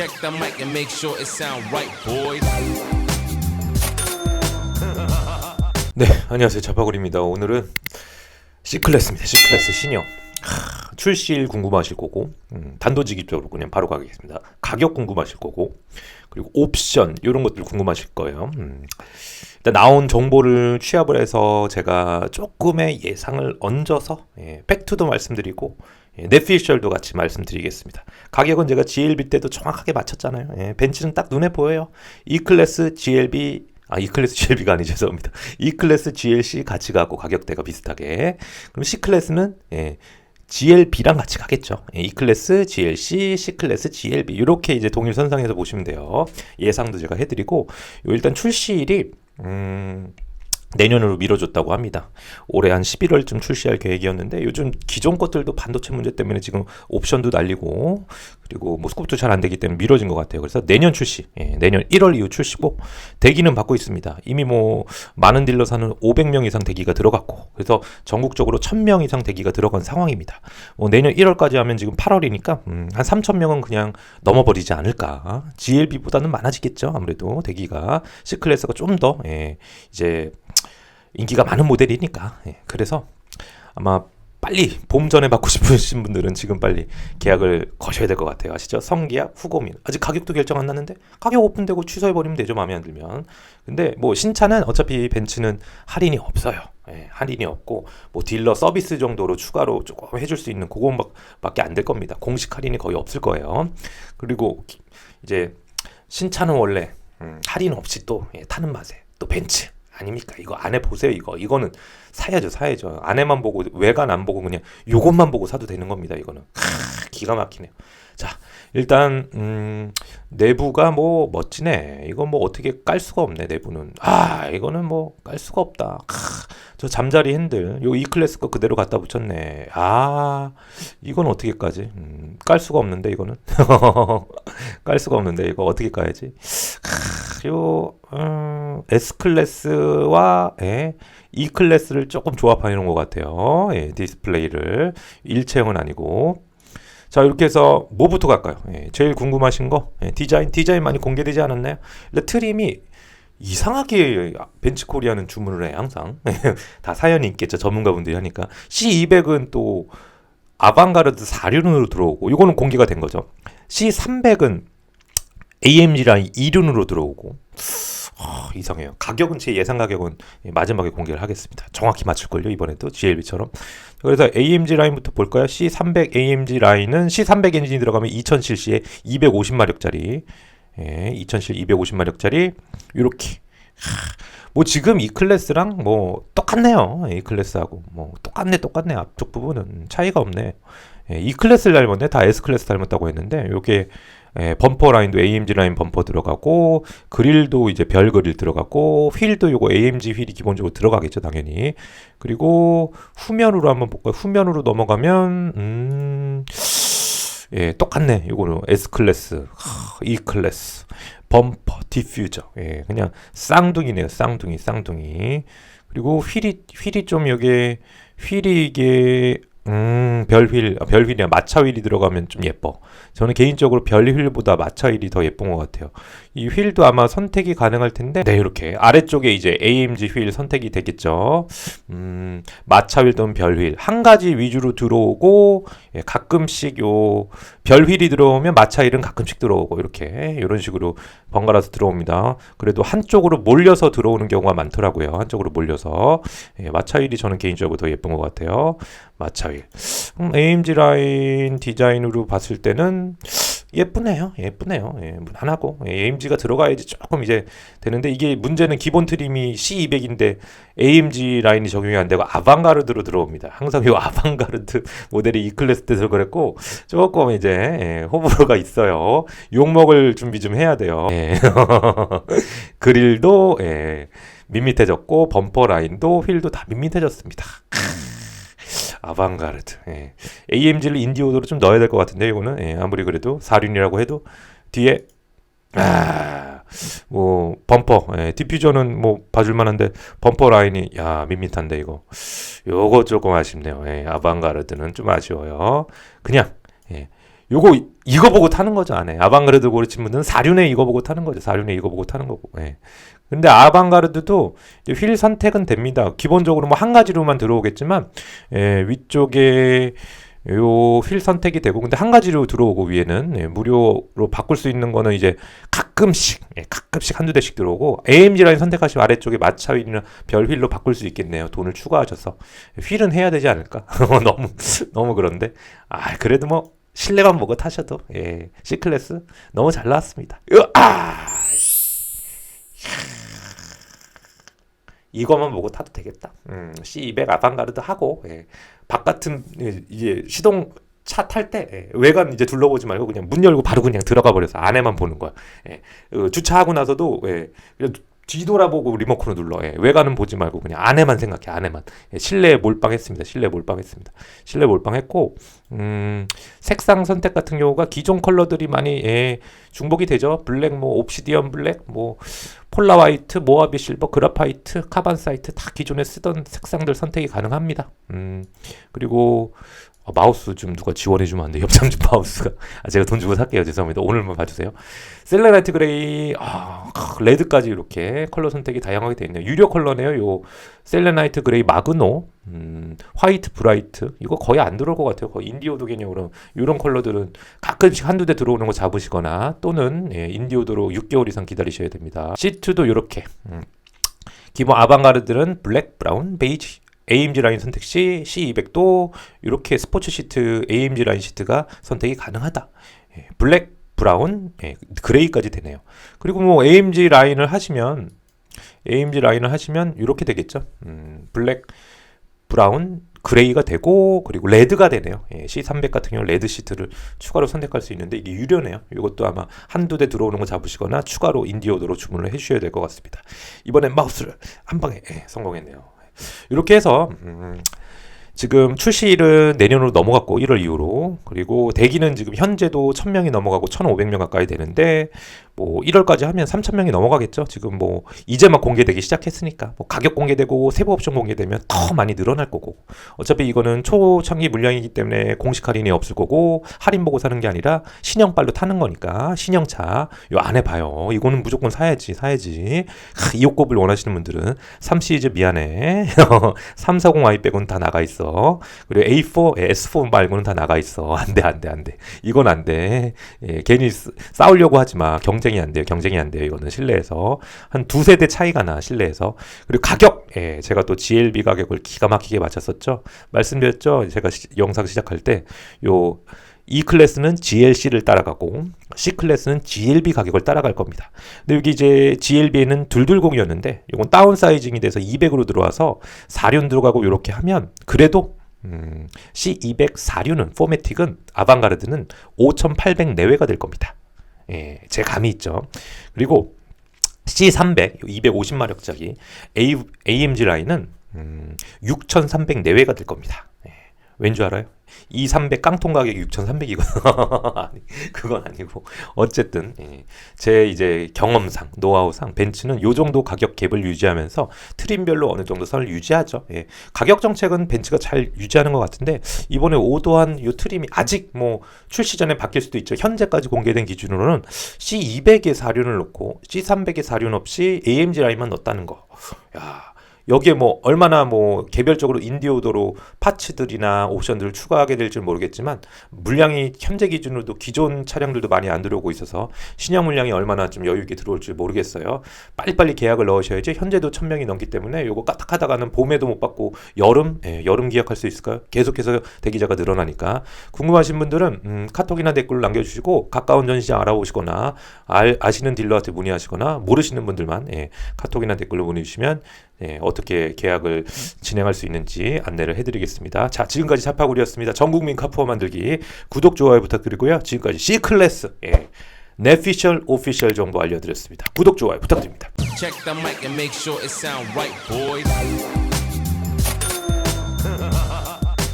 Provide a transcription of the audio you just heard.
check the mic and make sure it sound right, boys. 네, 안녕하세요. 자파골입니다. 오늘은 C클래스입니다. C클래스 신형. 하, 출시일 궁금하실 거고, 음, 단도직입적으로 그냥 바로 가겠습니다. 가격 궁금하실 거고, 그리고 옵션, 이런 것들 궁금하실 거예요. 음. 일단 나온 정보를 취합을 해서 제가 조금의 예상을 얹어서, 예, 팩트도 말씀드리고, 예, 넷피셜도 같이 말씀드리겠습니다. 가격은 제가 GLB 때도 정확하게 맞췄잖아요. 예, 벤츠는 딱 눈에 보여요. E클래스, GLB, 아, E클래스 GLB가 아니 죄송합니다. E클래스 GLC 같이 가고 가격대가 비슷하게. 그럼 C클래스는 예, GLB랑 같이 가겠죠. 예, E클래스, GLC, C클래스, GLB 이렇게 이제 동일 선상에서 보시면 돼요. 예상도 제가 해드리고 요 일단 출시일이 음. 내년으로 미뤄졌다고 합니다. 올해 한 11월쯤 출시할 계획이었는데 요즘 기존 것들도 반도체 문제 때문에 지금 옵션도 날리고 그리고 뭐 스코프도 잘 안 되기 때문에 미뤄진 것 같아요. 그래서 내년 출시, 예, 내년 1월 이후 출시고 대기는 받고 있습니다. 이미 뭐 많은 딜러사는 500명 이상 대기가 들어갔고 그래서 전국적으로 1000명 이상 대기가 들어간 상황입니다. 뭐 내년 1월까지 하면 지금 8월이니까 음, 한 3000명은 그냥 넘어버리지 않을까. GLB보다는 많아지겠죠. 아무래도 대기가 C클래스가 좀더 예, 이제 인기가 많은 모델이니까. 예, 그래서 아마 빨리 봄 전에 받고 싶으신 분들은 지금 빨리 계약을 거셔야 될 것 같아요. 아시죠? 성계약 후고민. 아직 가격도 결정 안 났는데 가격 오픈되고 취소해 버리면 되죠 마음에 안 들면. 근데 뭐 신차는 어차피 벤츠는 할인이 없어요. 예, 할인이 없고 뭐 딜러 서비스 정도로 추가로 조금 해줄 수 있는 그것밖에 안 될 겁니다. 공식 할인이 거의 없을 거예요. 그리고 이제 신차는 원래 음, 할인 없이 또 예, 타는 맛에. 또 벤츠 아닙니까? 이거 안에 보세요. 이거 이거는 사야죠, 사야죠. 안에만 보고 외관 안 보고 그냥 요것만 보고 사도 되는 겁니다. 이거는 하, 기가 막히네요. 자, 일단 음, 내부가 뭐 멋지네. 이거 뭐 어떻게 깔 수가 없네. 내부는 아 이거는 뭐 깔 수가 없다. 하, 저 잠자리 핸들 요 E 클래스 거 그대로 갖다 붙였네. 아 이건 어떻게 까지? 음, 깔 수가 없는데 이거는 깔 수가 없는데 이거 어떻게 까야지? 요 음, S 클래스와 예, E 클래스를 조금 조합하는 것 같아요. 예, 디스플레이를. 일체형은 아니고. 자 이렇게 해서 뭐부터 갈까요? 예, 제일 궁금하신 거? 예, 디자인? 디자인 많이 공개되지 않았나요? 근데 트림이 이상하게 벤츠 코리아는 주문을 해 항상. 다 사연이 있겠죠 전문가분들이 하니까. C200은 또 아방가르드 4륜으로 들어오고 이거는 공개가 된 거죠. C300은 AMG 라인 2륜으로 들어오고 아, 이상해요. 가격은 제 예상 가격은 마지막에 공개를 하겠습니다. 정확히 맞출걸요 이번에도 GLB처럼. 그래서 AMG 라인부터 볼까요? C300 AMG 라인은 C300 엔진이 들어가면 2000cc에 250마력짜리, 예, 2000cc 250마력짜리 이렇게. 뭐 지금 이 클래스랑 뭐 똑같네요. 이 클래스하고 뭐 똑같네 똑같네 앞쪽 부분은 차이가 없네. 예, 이 클래스를 닮았네. 다 S 클래스 닮았다고 했는데 요게 예, 범퍼 라인도 AMG 라인 범퍼 들어가고 그릴도 이제 별 그릴 들어가고 휠도 요거 AMG 휠이 기본적으로 들어가겠죠 당연히 그리고 후면으로 한번 볼까요 후면으로 넘어가면 음 예, 똑같네. 요거는 S 클래스, E 클래스, 범퍼, 디퓨저. 예, 그냥 쌍둥이네요. 쌍둥이, 쌍둥이. 그리고 휠이 휠이 좀 여기 휠이 이게 음, 별휠, 아, 별휠이야. 마차 휠이 들어가면 좀 예뻐. 저는 개인적으로 별휠보다 마차 휠이 더 예쁜 것 같아요. 이 휠도 아마 선택이 가능할 텐데, 네, 이렇게. 아래쪽에 이제 AMG 휠 선택이 되겠죠. 음, 마차 휠 또는 별휠. 한 가지 위주로 들어오고, 예, 가끔씩 요, 별휠이 들어오면 마차 휠은 가끔씩 들어오고, 이렇게. 이런 식으로 번갈아서 들어옵니다. 그래도 한쪽으로 몰려서 들어오는 경우가 많더라고요. 한쪽으로 몰려서. 예, 마차 휠이 저는 개인적으로 더 예쁜 것 같아요. 마차 휠. 음, AMG 라인 디자인으로 봤을 때는 예쁘네요. 예쁘네요. 예, 무난하고 예, AMG가 들어가야지 조금 이제 되는데 이게 문제는 기본 트림이 C200인데 AMG 라인이 적용이 안 되고 아방가르드로 들어옵니다. 항상 이 아방가르드 모델이 E 클래스 때서 그랬고 조금 이제 예, 호불호가 있어요. 욕 먹을 준비 좀 해야 돼요. 예. 그릴도 예, 밋밋해졌고 범퍼 라인도 휠도 다 밋밋해졌습니다. 아방가르드. 예. AMG를 인디오더로 좀 넣어야 될 것 같은데 이거는 예, 아무리 그래도 4륜이라고 해도 뒤에 아, 뭐 범퍼, 예, 디퓨저는 뭐 봐줄 만한데 범퍼 라인이 야 밋밋한데 이거. 요거 조금 아쉽네요. 예, 아방가르드는 좀 아쉬워요. 그냥 예, 요거 이- 이거 보고 타는 거죠 안에 아방가르드 고르신 분들은 사륜에 이거 보고 타는 거죠 사륜에 이거 보고 타는 거고 예. 근데 아방가르드도 휠 선택은 됩니다. 기본적으로 뭐 한 가지로만 들어오겠지만 예, 위쪽에 요휠 선택이 되고 근데 한 가지로 들어오고 위에는 예, 무료로 바꿀 수 있는 거는 이제 가끔씩 예, 가끔씩 한두 대씩 들어오고 AMG 라인 선택하시면 아래쪽에 마차 휠이나 별 휠로 바꿀 수 있겠네요. 돈을 추가하셔서. 휠은 해야 되지 않을까? 너무 너무 그런데. 아 그래도 뭐 실내만 보고 타셔도 예 C 클래스 너무 잘 나왔습니다. 으아 이거만 보고 타도 되겠다. 음, C200 아방가르드 하고 예. 바깥은 예, 이제 시동 차 탈 때 예, 외관 이제 둘러보지 말고 그냥 문 열고 바로 그냥 들어가 버려서 안에만 보는 거야. 예. 어, 주차하고 나서도 예, 뒤돌아보고 리모컨을 눌러. 예. 외관은 보지 말고 그냥 안에만 생각해. 안에만. 예, 실내에 몰빵했습니다. 실내 몰빵했습니다. 실내 몰빵했고 음, 색상 선택 같은 경우가 기존 컬러들이 많이 예, 중복이 되죠. 블랙 뭐 옵시디언 블랙 뭐 폴라 화이트, 모하비 실버, 그라파이트, 카반 사이트 다 기존에 쓰던 색상들 선택이 가능합니다. 음, 그리고 어, 마우스 좀 누가 지원해주면 안 돼. 옆장집 마우스가. 아, 제가 돈 주고 살게요. 죄송합니다. 오늘만 봐주세요. 셀레나이트 그레이, 아, 크, 레드까지 이렇게 컬러 선택이 다양하게 되어 있네요. 유료 컬러네요. 요 셀레나이트 그레이 마그노, 음, 화이트 브라이트. 이거 거의 안 들어올 것 같아요. 거의 인디오도 개념으로. 이런 컬러들은 가끔씩 한두 대 들어오는 거 잡으시거나 또는 예, 인디오도로 6개월 이상 기다리셔야 됩니다. 시트도 이렇게. 음. 기본 아방가르드는 블랙, 브라운, 베이지, AMG 라인 선택 시 C200도 이렇게 스포츠 시트 AMG 라인 시트가 선택이 가능하다. 예, 블랙, 브라운, 예, 그레이까지 되네요. 그리고 뭐 AMG 라인을 하시면 AMG 라인을 하시면 이렇게 되겠죠. 음, 블랙, 브라운, 그레이가 되고 그리고 레드가 되네요. 예, C300 같은 경우 레드 시트를 추가로 선택할 수 있는데 이게 유료네요. 이것도 아마 한두 대 들어오는 거 잡으시거나 추가로 인디오더로 주문을 해주셔야 될 것 같습니다. 이번엔 마우스를 한 방에 예, 성공했네요. 이렇게 해서 음, 지금 출시일은 내년으로 넘어갔고 1월 이후로. 그리고 대기는 지금 현재도 1000명이 넘어가고 1500명 가까이 되는데 뭐 1월까지 하면 3000명이 넘어가겠죠. 지금 뭐 이제 막 공개되기 시작했으니까 뭐 가격 공개되고 세부 옵션 공개되면 더 많이 늘어날 거고. 어차피 이거는 초창기 물량이기 때문에 공식 할인이 없을 거고 할인 보고 사는 게 아니라 신형 빨로 타는 거니까 신형차 요 안에 봐요. 이거는 무조건 사야지 사야지. 하, 이 호급을 원하시는 분들은 3 시리즈 미안해. 340i 빼고는 다 나가 있어. 그리고 A4 S4 말고는 다 나가 있어. 안돼 안돼 안돼. 이건 안돼. 예, 괜히 쓰- 싸우려고 하지 마. 경쟁 이 안 돼요. 경쟁이 안 돼요. 이거는 실내에서. 한 두세 대 차이가 나 실내에서. 그리고 가격. 예, 제가 또 GLB 가격을 기가 막히게 맞췄었죠. 말씀드렸죠? 제가 시- 영상 시작할 때 요 E 클래스는 GLC를 따라가고 C 클래스는 GLB 가격을 따라갈 겁니다. 근데 여기 이제 GLB에는 둘둘공이었는데 이건 다운 사이징이 돼서 200으로 들어와서 4륜 들어가고 이렇게 하면 그래도 음, C200 4륜은 포매틱은 아방가르드는 5,800 내외가 될 겁니다. 예, 제 감이 있죠. 그리고 C300 250마력짜리 A, AMG 라인은 음, 6,300 내외가 될 겁니다. 예, 왠줄 알아요? 2,300 깡통 가격이 6,300이거든. 아니, 그건 아니고 어쨌든 예, 제 이제 경험상 노하우상 벤츠는 요 정도 가격 갭을 유지하면서 트림별로 어느 정도 선을 유지하죠. 예, 가격 정책은 벤츠가 잘 유지하는 것 같은데 이번에 오도한 요 트림이 아직 뭐 출시 전에 바뀔 수도 있죠. 현재까지 공개된 기준으로는 C200에 사륜을 넣고 C300에 사륜 없이 AMG 라인만 넣었다는 거. 야. 여기에 뭐 얼마나 뭐 개별적으로 인디오도로 파츠들이나 옵션들을 추가하게 될지 모르겠지만 물량이 현재 기준으로도 기존 차량들도 많이 안 들어오고 있어서 신형 물량이 얼마나 좀 여유 있게 들어올지 모르겠어요. 빨리빨리 계약을 넣으셔야지 현재도 1000명이 넘기 때문에 요거 까딱하다가는 봄에도 못 받고 여름 예, 여름 기약할 수 있을까요? 계속해서 대기자가 늘어나니까 궁금하신 분들은 음, 카톡이나 댓글을 남겨주시고 가까운 전시장 알아보시거나 알, 아시는 딜러한테 문의하시거나 모르시는 분들만 예, 카톡이나 댓글로 문의 주시면 예, 어떻게 계약을 진행할 수 있는지 안내를 해드리겠습니다. 자, 지금까지 차파구리였습니다. 전국민 카푸어 만들기 구독 좋아요 부탁드리고요. 지금까지 C 클래스 예, 넷피셜 오피셜 정보 알려드렸습니다. 구독 좋아요 부탁드립니다.